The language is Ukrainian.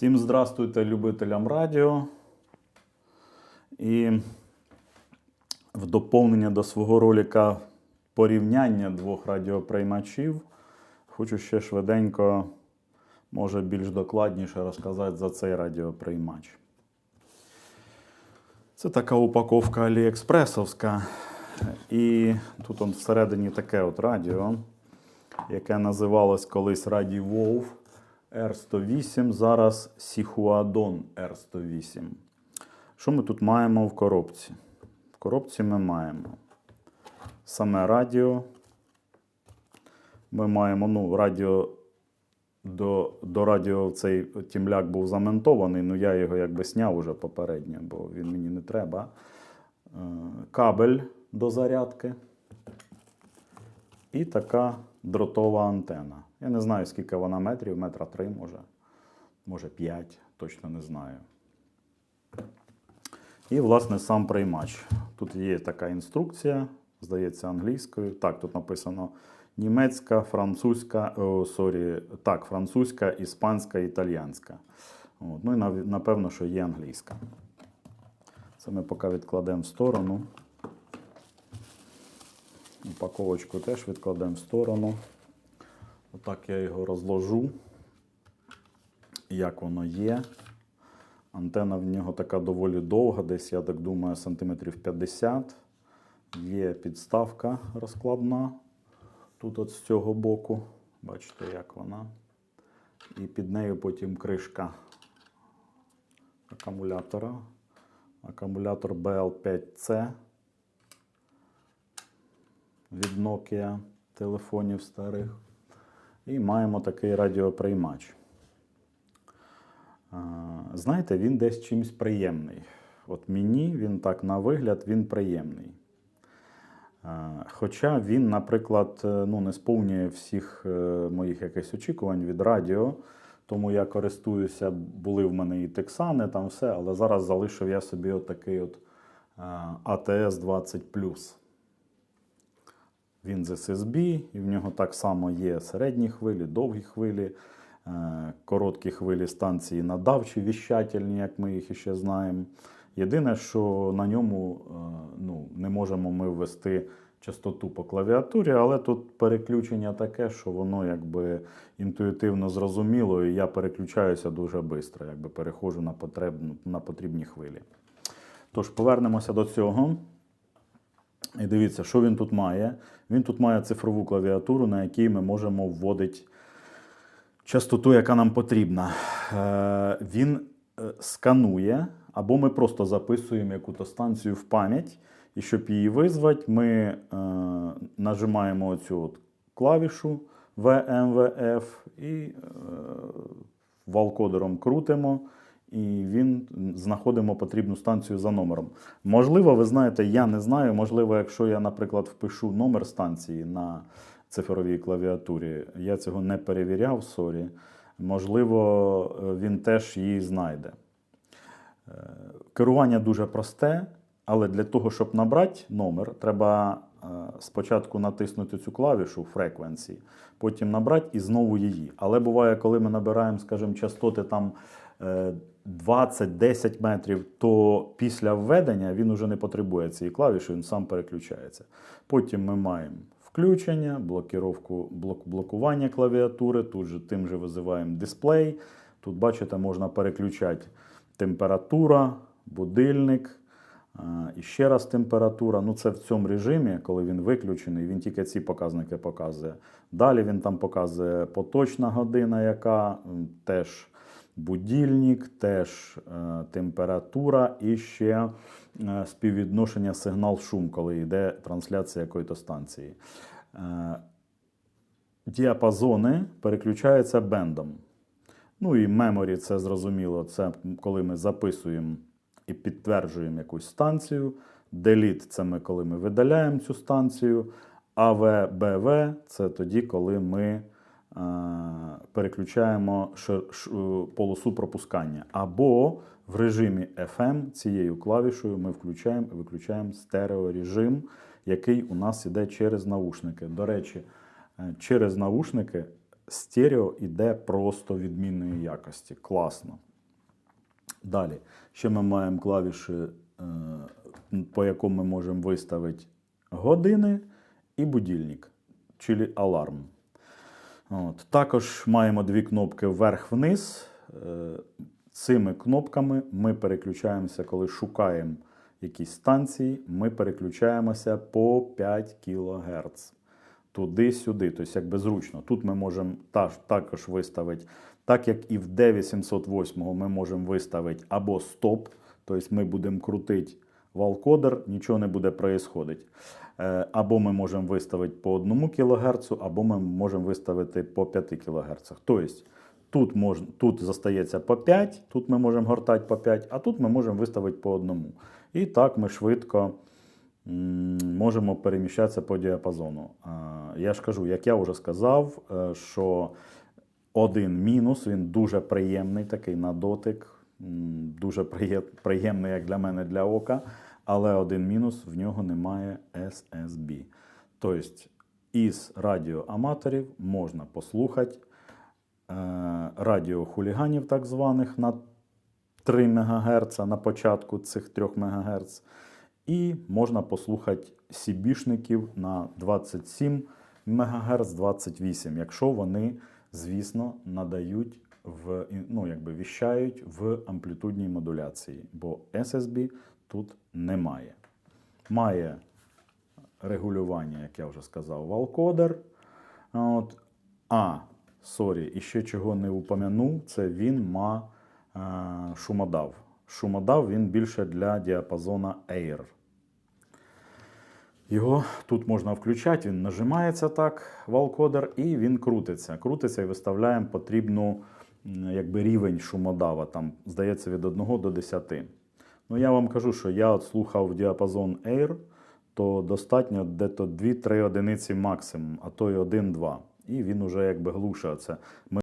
Всім здравствуйте любителям радіо. І в доповнення до свого ролика порівняння двох радіоприймачів хочу ще швиденько, може більш докладніше розказати за цей радіоприймач. Це така упаковка Аліекспресовська. І тут он всередині таке от радіо, яке називалось колись Раді Вов R108, зараз Сіхуадон R108. Що ми тут маємо в коробці? В коробці ми маємо саме радіо. Ми маємо ну, радіо. До, до радіо цей тімляк був замонтований, ну я його якби сняв уже попередньо, бо він мені не треба. Е, Кабель до зарядки. І така дротова антена. Я не знаю, скільки вона метрів, метра три може, може п'ять, точно не знаю. І, власне, сам приймач. Тут є така інструкція, здається, англійською. Так, тут написано німецька, французька, о, сорі, так, французька, іспанська, італіянська. От. Ну і напевно, що є англійська. Це ми поки відкладемо в сторону. Упаковочку теж відкладемо в сторону. Отак я його розложу, як воно є. Антена в нього така доволі довга, десь, я так думаю, сантиметрів 50. Є підставка розкладна. Тут от з цього боку. Бачите, як вона. І під нею потім кришка акумулятора. Акумулятор BL5C від Nokia телефонів старих. І маємо такий радіоприймач. Знаєте, він десь чимось приємний. От мені він так на вигляд він приємний. Хоча він, наприклад, е, ну, не сповнює всіх е, моїх якихось очікувань від радіо, тому я користуюся, були в мене і тексани, там все, але зараз залишив я собі отакий от АТС 20 він з SSB, і в нього так само є середні хвилі, довгі хвилі, е, короткі хвилі станції надавчі, віщательні, як ми їх іще знаємо. Єдине, що на ньому е, ну, не можемо ми ввести частоту по клавіатурі, але тут переключення таке, що воно якби інтуїтивно зрозуміло, і я переключаюся дуже швидко, якби переходжу на, потребну, на потрібні хвилі. Тож повернемося до цього. І дивіться, що він тут має. Він тут має цифрову клавіатуру, на якій ми можемо вводити частоту, яка нам потрібна. Е, Він е, сканує, або ми просто записуємо яку-то станцію в пам'ять. І щоб її визвати, ми е, нажимаємо оцю от клавішу VMVF і е, валкодером крутимо і він знаходимо потрібну станцію за номером. Можливо, ви знаєте, я не знаю. Можливо, якщо я, наприклад, впишу номер станції на цифровій клавіатурі, я цього не перевіряв, сорі. Можливо, він теж її знайде. Е, Керування дуже просте, але для того, щоб набрати номер, треба е, спочатку натиснути цю клавішу frequency, потім набрати і знову її. Але буває, коли ми набираємо, скажімо, частоти там е, 20-10 метрів, то після введення він уже не потребує цієї клавіші, він сам переключається. Потім ми маємо включення, блокіровку, блок, блокування клавіатури, тут же тим же визиваємо дисплей. Тут, бачите, можна переключати температура, будильник. І ще раз температура. Ну, це в цьому режимі, коли він виключений, він тільки ці показники показує. Далі він там показує поточна година, яка теж будильник, теж е, температура і ще е, співвідношення сигнал-шум, коли йде трансляція якоїсь станції. Е, діапазони переключаються бендом. Ну і memory, це зрозуміло, це коли ми записуємо і підтверджуємо якусь станцію. Delete – це ми коли ми видаляємо цю станцію. AVBV – це тоді, коли ми переключаємо шир- ш- е, полосу пропускання. Або в режимі FM цією клавішою ми включаємо і виключаємо стереорежим, який у нас іде через наушники. До речі, е, через наушники стерео іде просто відмінної якості. Класно. Далі. Ще ми маємо клавіші, е, по якому ми можемо виставити години і будильник, чи аларм. От. Також маємо дві кнопки вверх-вниз. Е, Цими кнопками ми переключаємося, коли шукаємо якісь станції, ми переключаємося по 5 кГц. Туди-сюди, тобто якби зручно. Тут ми можемо також виставити, так як і в D808 ми можемо виставити або стоп, тобто ми будемо крутити валкодер, нічого не буде происходити. Е, Або ми можемо виставити по 1 кГц, або ми можемо виставити по 5 кГц. Тобто тут, можна, тут застається по 5, тут ми можемо гортати по 5, а тут ми можемо виставити по одному. І так ми швидко можемо переміщатися по діапазону. Я ж кажу, як я вже сказав, е, що один мінус, він дуже приємний такий на дотик, дуже приє- приємний, як для мене, для ока. Але один мінус в нього немає SSB. Тобто із радіоаматорів можна послухати е, радіохуліганів, так званих, на 3 МГц на початку цих 3 МГц. І можна послухати сібішників на 27 МГц, 28, якщо вони, звісно, надають в ну, якби віщають в амплітудній модуляції, бо SSB тут немає. Має регулювання, як я вже сказав, валкодер. От. А, сорі, і ще чого не упомянув, це він ма е, шумодав. Шумодав він більше для діапазона Air. Його тут можна включати, він нажимається так, валкодер, і він крутиться. Крутиться і виставляємо потрібну якби, рівень шумодава. Там, здається, від 1 до 10. Ну, я вам кажу, що я от слухав діапазон Air, то достатньо дето 2-3 одиниці максимум, а то й 1-2. І він уже якби. Ми